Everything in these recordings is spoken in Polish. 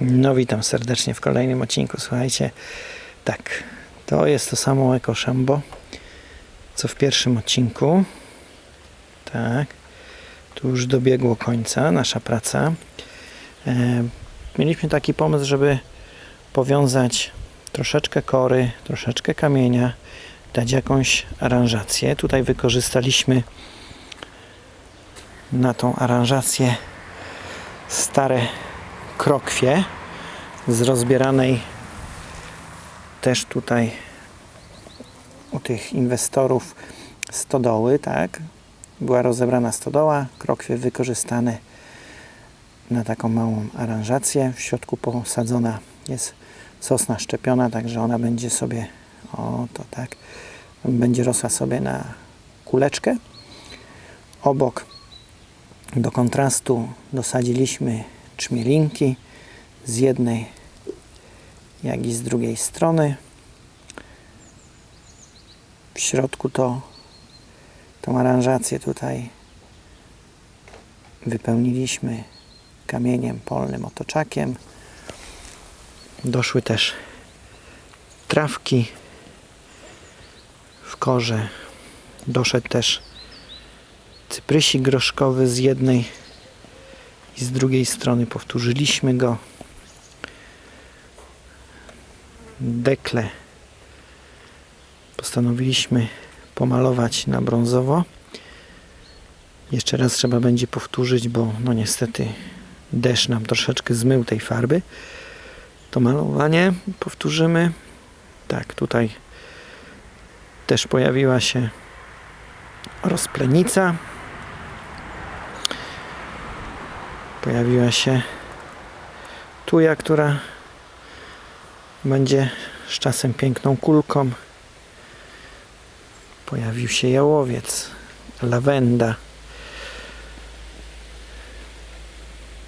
No witam serdecznie w kolejnym odcinku. Słuchajcie, tak, to jest to samo Eko Szambo, co w pierwszym odcinku. Tak, tu już dobiegło końca nasza praca. E, mieliśmy taki pomysł, żeby powiązać troszeczkę kory, troszeczkę kamienia, dać jakąś aranżację. Tutaj wykorzystaliśmy na tą aranżację stare krokwie z rozbieranej też tutaj u tych inwestorów stodoły, tak? Była rozebrana stodoła, krokwie wykorzystane na taką małą aranżację. W środku posadzona jest sosna szczepiona, także ona będzie sobie, o to tak, będzie rosła sobie na kuleczkę. Obok do kontrastu dosadziliśmy czmielinki z jednej jak i z drugiej strony. W środku to tą aranżację tutaj wypełniliśmy kamieniem polnym otoczakiem. Doszły też trawki w korze. Doszedł też cyprysik groszkowy z jednej i z drugiej strony powtórzyliśmy go. Dekle postanowiliśmy pomalować na brązowo. Jeszcze raz trzeba będzie powtórzyć, bo no niestety deszcz nam troszeczkę zmył tej farby. To malowanie powtórzymy. Tak, tutaj też pojawiła się rozplenica. Pojawiła się tuja, która będzie z czasem piękną kulką. Pojawił się jałowiec, lawenda.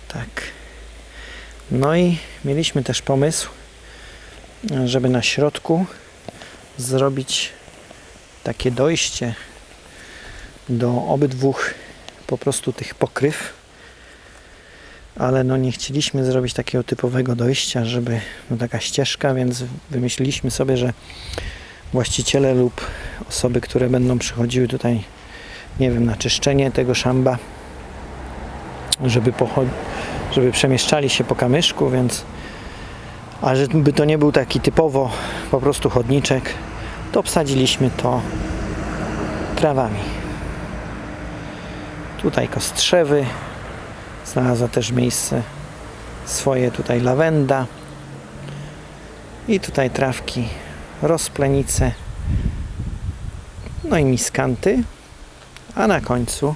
Tak. No i mieliśmy też pomysł, żeby na środku zrobić takie dojście do obydwu po prostu tych pokryw ale no nie chcieliśmy zrobić takiego typowego dojścia, żeby no taka ścieżka, więc wymyśliliśmy sobie, że właściciele lub osoby, które będą przychodziły tutaj, nie wiem, na czyszczenie tego szamba, żeby, żeby przemieszczali się po kamyszku, więc a żeby to nie był taki typowo po prostu chodniczek, to obsadziliśmy to trawami. Tutaj kostrzewy, Znalazła też miejsce swoje tutaj lawenda i tutaj trawki, rozplenice, no i miskanty, a na końcu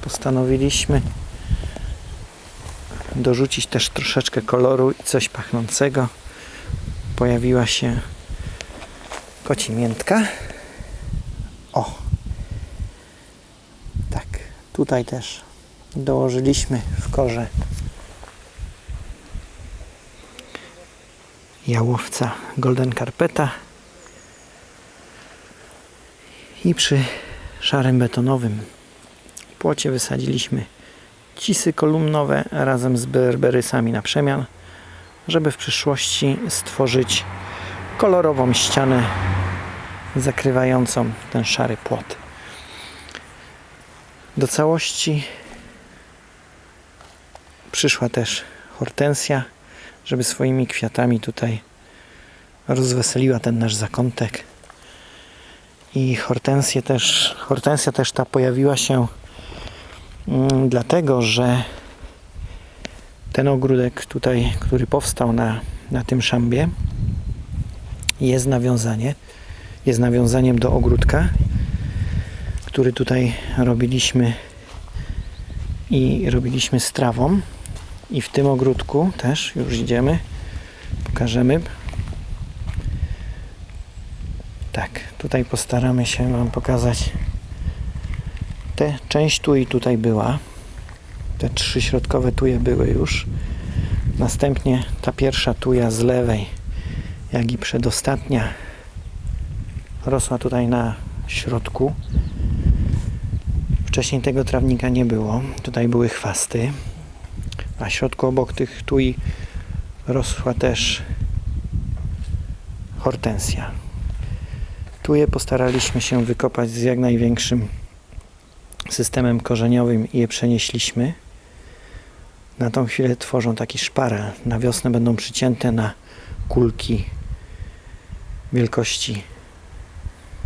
postanowiliśmy dorzucić też troszeczkę koloru i coś pachnącego. Pojawiła się kocimiętka. O! Tak, tutaj też dołożyliśmy w korze jałowca Golden Carpeta i przy szarym betonowym płocie wysadziliśmy cisy kolumnowe razem z berberysami na przemian, żeby w przyszłości stworzyć kolorową ścianę zakrywającą ten szary płot. Do całości przyszła też hortensja, żeby swoimi kwiatami tutaj rozweseliła ten nasz zakątek. I hortensję też, hortensja też ta pojawiła się mm, dlatego, że ten ogródek tutaj, który powstał na, na tym szambie, jest nawiązanie, jest nawiązaniem do ogródka, który tutaj robiliśmy i robiliśmy z trawą. I w tym ogródku też już idziemy, pokażemy. Tak, tutaj postaramy się Wam pokazać. Te część tu i tutaj była. Te trzy środkowe tuje były już. Następnie ta pierwsza tuja z lewej, jak i przedostatnia, rosła tutaj na środku. Wcześniej tego trawnika nie było. Tutaj były chwasty Na środku obok tych tui rosła też hortensja. Tuje postaraliśmy się wykopać z jak największym systemem korzeniowym i je przenieśliśmy. Na tą chwilę tworzą taki szparel. Na wiosnę będą przycięte na kulki wielkości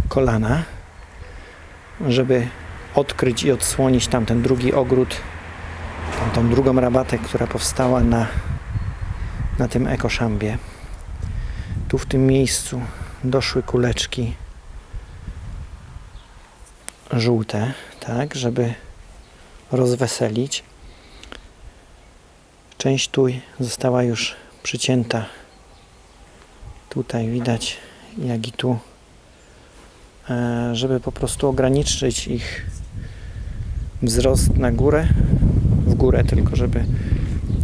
kolana, żeby odkryć i odsłonić tamten drugi ogród, tamtą drugą rabatę, która powstała na, na tym ekoszambie. Tu w tym miejscu doszły kuleczki żółte, tak, żeby rozweselić. Część tuj została już przycięta. Tutaj widać, jak i tu, e, żeby po prostu ograniczyć ich wzrost na górę, górę, tylko żeby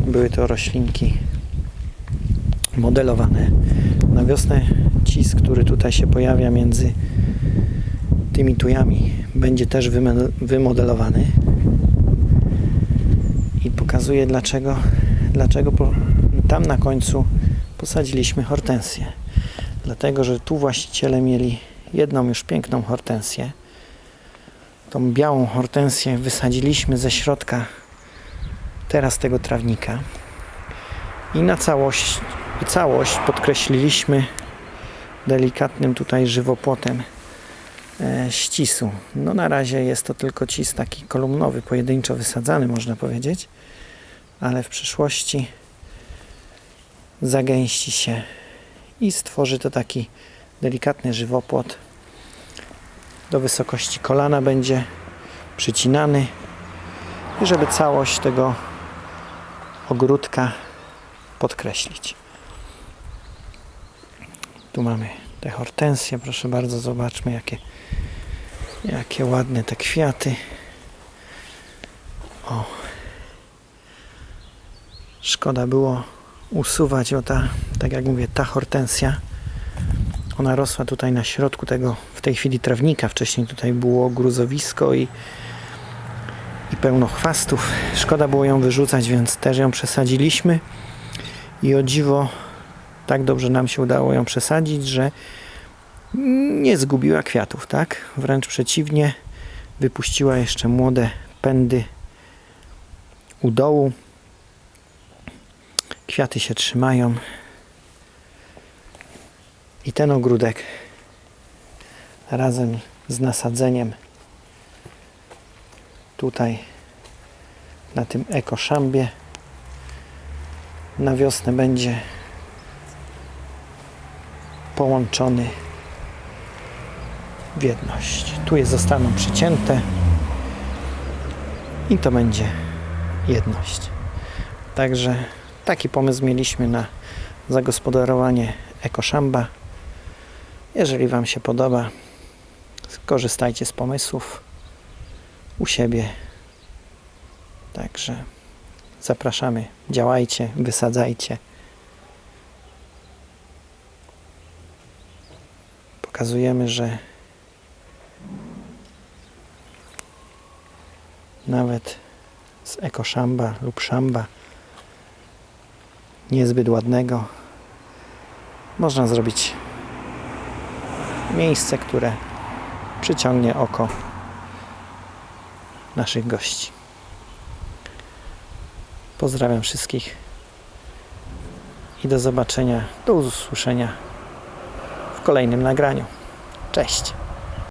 były to roślinki modelowane. Na wiosnę cis, który tutaj się pojawia między tymi tujami, będzie też wymodelowany i pokazuje dlaczego, dlaczego tam na końcu posadziliśmy hortensję. Dlatego, że tu właściciele mieli jedną już piękną hortensję. Tą białą hortensję wysadziliśmy ze środka teraz tego trawnika i na całość, całość podkreśliliśmy delikatnym tutaj żywopłotem e, ścisu. No na razie jest to tylko cis taki kolumnowy, pojedynczo wysadzany można powiedzieć, ale w przyszłości zagęści się i stworzy to taki delikatny żywopłot. Do wysokości kolana będzie przycinany i żeby całość tego ogródka podkreślić. Tu mamy te hortensje, proszę bardzo, zobaczmy jakie, jakie ładne te kwiaty. O. Szkoda było usuwać, o ta, tak jak mówię, ta hortensja. Ona rosła tutaj na środku tego, w tej chwili trawnika. Wcześniej tutaj było gruzowisko i, i pełno chwastów. Szkoda było ją wyrzucać, więc też ją przesadziliśmy. I o dziwo tak dobrze nam się udało ją przesadzić, że nie zgubiła kwiatów, tak? Wręcz przeciwnie, wypuściła jeszcze młode pędy u dołu. Kwiaty się trzymają. I ten ogródek razem z nasadzeniem tutaj na tym ekoszambie na wiosnę będzie połączony w jedność. Tu je zostaną przycięte i to będzie jedność. Także taki pomysł mieliśmy na zagospodarowanie ekoszamba. Jeżeli Wam się podoba, skorzystajcie z pomysłów u siebie. Także zapraszamy, działajcie, wysadzajcie. Pokazujemy, że nawet z ekoszamba lub szamba niezbyt ładnego można zrobić miejsce, które przyciągnie oko naszych gości. Pozdrawiam wszystkich i do zobaczenia, do usłyszenia w kolejnym nagraniu. Cześć!